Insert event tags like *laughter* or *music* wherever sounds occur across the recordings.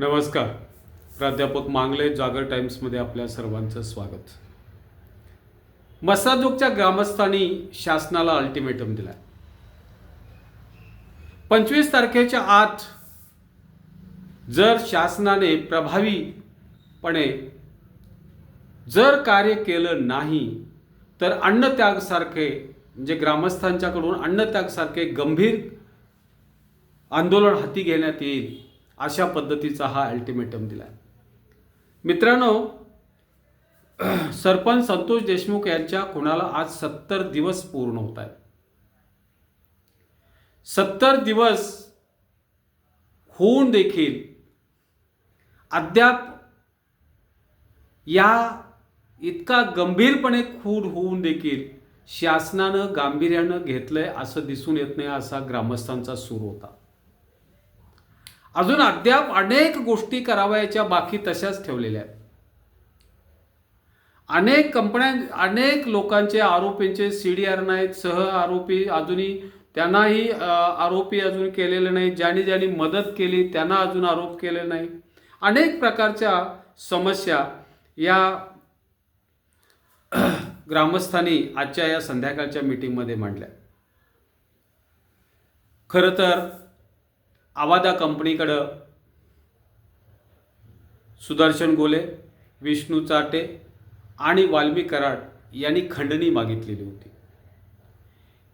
नमस्कार. प्राध्यापक मांगले जागर टाइम्समध्ये आपल्या सर्वांचं स्वागत. मसाजोगच्या ग्रामस्थांनी शासनाला अल्टिमेटम दिला पंचवीस तारखेच्या आत जर शासनाने प्रभावीपणे जर कार्य केलं नाही तर अन्नत्यागसारखे म्हणजे ग्रामस्थांच्याकडून अन्नत्यागसारखे गंभीर आंदोलन हाती घेण्यात येईल. अशा पद्धतीचा हा अल्टिमेटम दिला मित्रांनो सरपंच संतोष देशमुख यांच्या खुणाला आज सत्तर दिवस पूर्ण होत आहेत. सत्तर दिवस होऊन देखील अद्याप या इतका गंभीरपणे खून होऊन देखील शासनानं गांभीर्यानं घेतलंय असं दिसून येत नाही असा ग्रामस्थांचा सूर होता. अजून अद्याप अनेक गोष्टी करावयाच्या बाकी तशाच ठेवलेल्या आहेत. अनेक कंपन्या अनेक लोकांचे आरोपींचे सी डी आर नाहीत सह आरोपी अजूनही त्यांनाही आरोपी अजून केलेले नाही ज्यांनी ज्यांनी मदत केली त्यांना अजून आरोप केले नाही अनेक प्रकारच्या समस्या या *clears throat* ग्रामस्थांनी आजच्या या संध्याकाळच्या मीटिंगमध्ये मांडल्या. खरं तर आवादा कंपनीकडं सुदर्शन गोले विष्णू चाटे आणि वाल्मी कराड यांनी खंडणी मागितलेली होती.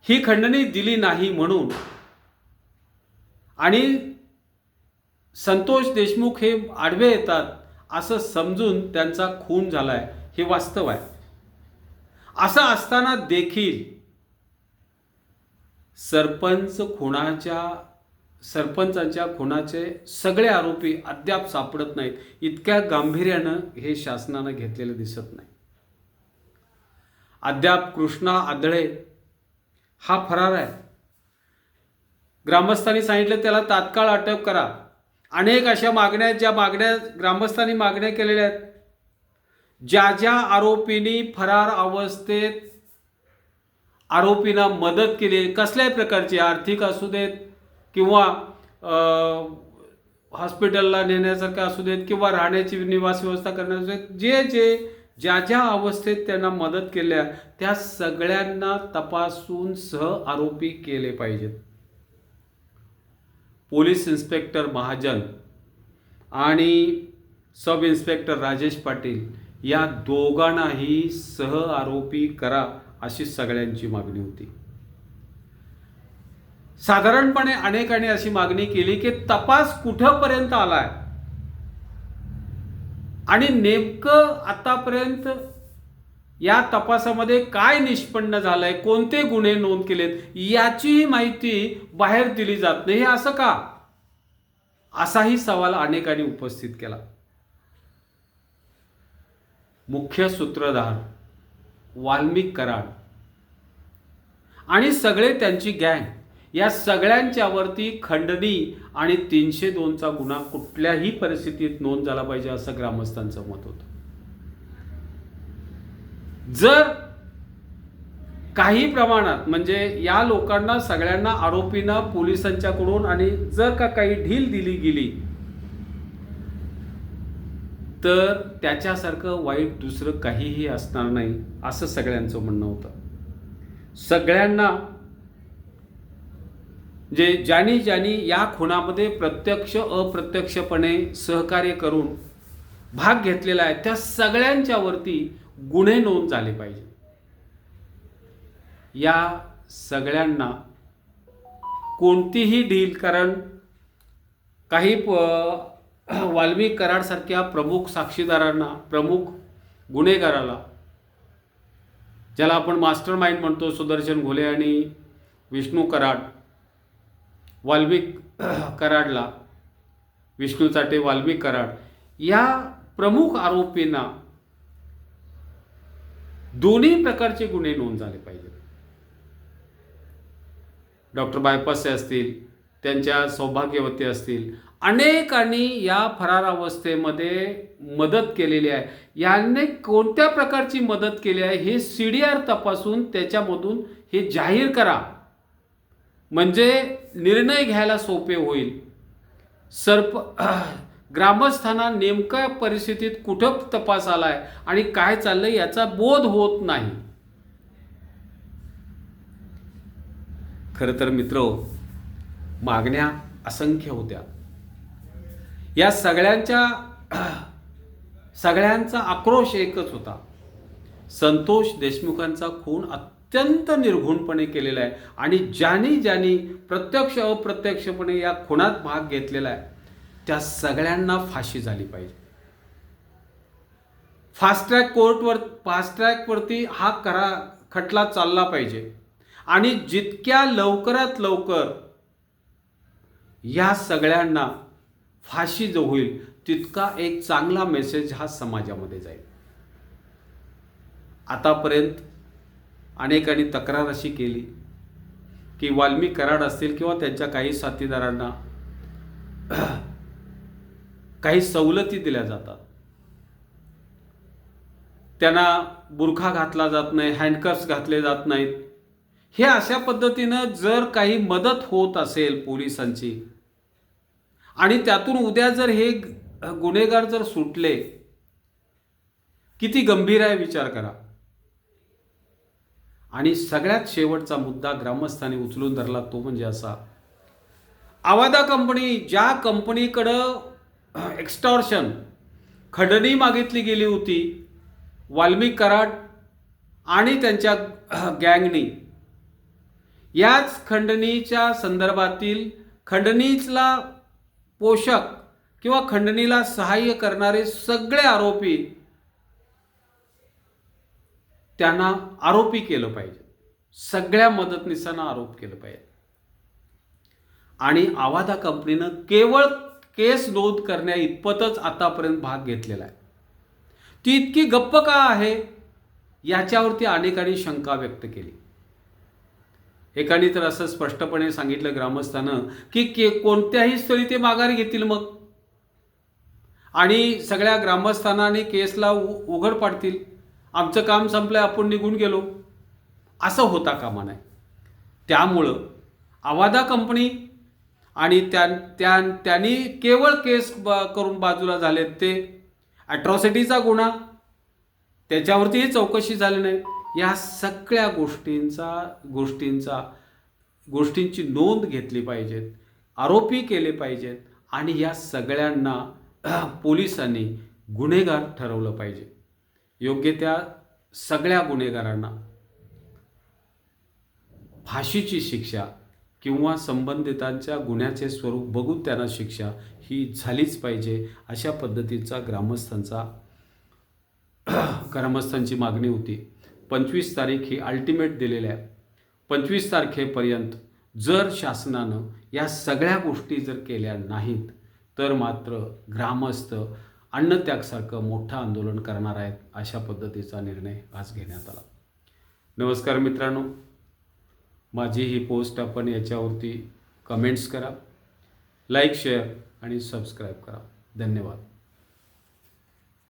ही खंडणी दिली नाही म्हणून आणि संतोष देशमुख हे आडवे येतात असं समजून त्यांचा खून झालाय हे वास्तव आहे. असं असताना देखील सरपंच खुणाच्या सरपंचांच्या खुनाचे सगळे आरोपी अद्याप सापडत नाहीत. इतक्या गांभीर्यानं हे शासनानं घेतलेलं दिसत नाही. अद्याप कृष्णा आदळे हा फरार आहे. ग्रामस्थांनी सांगितलं त्याला तात्काळ अटक करा. अनेक अशा मागण्या आहेत, ज्या मागण्या ग्रामस्थांनी मागण्या केलेल्या आहेत. ज्या ज्या आरोपींनी फरार अवस्थेत आरोपींना मदत केली कसल्याही प्रकारची आर्थिक असू देत किंवा हॉस्पिटलला नेण्यासारखं असू देत किंवा राहण्याची निवास व्यवस्था करण्याचं जे जे ज्या ज्या अवस्थेत त्यांना मदत केल्या त्या सगळ्यांना तपासून सह आरोपी केले पाहिजेत. पोलीस इन्स्पेक्टर महाजन आणि सब इन्स्पेक्टर राजेश पाटील या दोघांनाही सह आरोपी करा अशी सगळ्यांची मागणी होती. साधारणपणे अनेकांनी अशी मागणी केली की तपास कुठंपर्यंत आलाय? आणि नेमकं आतापर्यंत या तपासामध्ये काय निष्पन्न झालंय कोणते गुन्हे नोंद केलेत याचीही माहिती बाहेर दिली जात नाही. हे असं का? असाही सवाल अनेकांनी उपस्थित केला. मुख्य सूत्रधार वाल्मिक कराड आणि सगळे त्यांची गँग. या सगळ्यांच्यावरती खंडणी आणि तीनशे दोनचा गुन्हा कुठल्याही परिस्थितीत नोंद झाला पाहिजे असं ग्रामस्थांचं मत होतं. जर काही प्रमाणात म्हणजे या लोकांना सगळ्यांना आरोपींना पोलिसांच्याकडून आणि जर का काही ढील दिली गेली तर त्याच्यासारखं वाईट दुसरं काहीही असणार नाही असं सगळ्यांचं म्हणणं होतं. सगळ्यांना जे ज्यांनी ज्यांनी या खुनामध्ये प्रत्यक्ष अप्रत्यक्षपणे सहकार्य करून भाग घेतलेला आहे त्या सगळ्यांच्यावरती गुन्हे नोंद झाले पाहिजे. या सगळ्यांना कोणतीही डील कारण काही प- वाल्मिक कराडसारख्या प्रमुख साक्षीदारांना प्रमुख गुन्हेगाराला ज्याला आपण मास्टर माइंड म्हणतो सुदर्शन घोले आणि विष्णू कराड वाल्मिक *clears throat* कराडला विष्णू चाटे वाल्मिक कराड या प्रमुख आरोपींना दोन्ही प्रकारचे गुन्हे नोंद झाले पाहिजेत. डॉक्टर बायपासे असतील त्यांच्या सौभाग्यवती असतील अनेकांनी या फरार अवस्थेमध्ये मदत केलेली आहे. यांनी कोणत्या प्रकारची मदत केली आहे हे सी डी आर तपासून त्याच्यामधून हे जाहीर करा. म्हणजे निर्णय घ्यायला सोपे होईल. सरप *clears throat* ग्रामस्थांना नेमक्या परिस्थितीत कुठं तपास आलाय आणि काय चाललंय याचा बोध होत नाही. खरं तर मित्र मागण्या असंख्य होत्या. या सगळ्यांच्या *clears throat* सगळ्यांचा आक्रोश एकच होता. संतोष देशमुखांचा खून अत्यंत अत्यंत निर्घुणपणे केलेला आहे. आणि ज्यांनी ज्यांनी प्रत्यक्ष अप्रत्यक्षपणे या खुनात भाग घेतलेला आहे त्या सगळ्यांना फाशी झाली पाहिजे. फास्ट ट्रॅक कोर्टवर फास्ट ट्रॅकवरती हा करा खटला चालला पाहिजे. आणि जितक्या लवकरात लवकर या सगळ्यांना फाशी जो होईल तितका एक चांगला मेसेज हा समाजामध्ये जाईल. आतापर्यंत अनेकांनी तक्रार अशी केली की वाल्मी कराड असतील किंवा त्यांच्या काही साथीदारांना काही सवलती दिल्या जातात. त्यांना बुरखा घातला जात नाही हँडकर्स घातले जात नाहीत. हे अशा पद्धतीनं जर काही मदत होत असेल पोलिसांची आणि त्यातून उद्या जर हे गुन्हेगार जर सुटले किती गंभीर आहे विचार करा. आणि सगळ्यात शेवटचा मुद्दा ग्रामस्थांनी उचलून धरला तो म्हणजे असा आवादा कंपनी ज्या कंपनीकडं एक्स्टॉर्शन खंडणी मागितली गेली होती वाल्मिक कराड आणि त्यांच्या गँगनी याच खंडणीच्या संदर्भातील खंडणीला पोषक किंवा खंडणीला सहाय्य करणारे सगळे आरोपी त्यांना आरोपी केलं पाहिजे. सगळ्या मदतनीसांना आरोप केलं पाहिजे. आणि आवादा कंपनीनं केवळ केस नोंद करण्या इतपतच आतापर्यंत भाग घेतलेला आहे. ती इतकी गप्प का आहे? याच्यावरती अनेकांनी शंका व्यक्त केली. एकाने तर असं स्पष्टपणे सांगितलं ग्रामस्थानं की के कोणत्याही स्थळी ते माघार घेतील मग. आणि सगळ्या ग्रामस्थानाने केसला उ- उघड पाडतील. आमचं काम संपलं आपण निघून गेलो. असं होता कामा नाही त्यामुळं आवादा कंपनी आणि त्या त्या त्यांनी केवळ केस ब करून बाजूला झालेत ते ॲट्रॉसिटीचा गुन्हा. त्याच्यावरतीही चौकशी झाली नाही. या सगळ्या गोष्टींचा गोष्टींचा गोष्टींची नोंद घेतली पाहिजेत आरोपी केले पाहिजेत आणि या सगळ्यांना *clears throat* पोलिसांनी गुन्हेगार ठरवलं पाहिजे. योग्य त्या सगळ्या गुन्हेगारांना फाशीची शिक्षा किंवा संबंधितांच्या गुन्ह्याचे स्वरूप बघून त्यांना शिक्षा ही झालीच पाहिजे अशा पद्धतीचा ग्रामस्थांचा *clears throat* ग्रामस्थांची मागणी होती. पंचवीस तारीख ही अल्टिमेट दिलेली आहे. पंचवीस तारखेपर्यंत जर शासनानं या सगळ्या गोष्टी जर केल्या नाहीत तर मात्र ग्रामस्थ अन्नत्यागसारखं मोठं आंदोलन करणार आहेत अशा पद्धतीचा निर्णय आज घेण्यात आला. नमस्कार मित्रांनो. माझी ही पोस्ट आपण याच्यावरती कमेंट्स करा लाईक शेअर आणि सबस्क्राईब करा. धन्यवाद.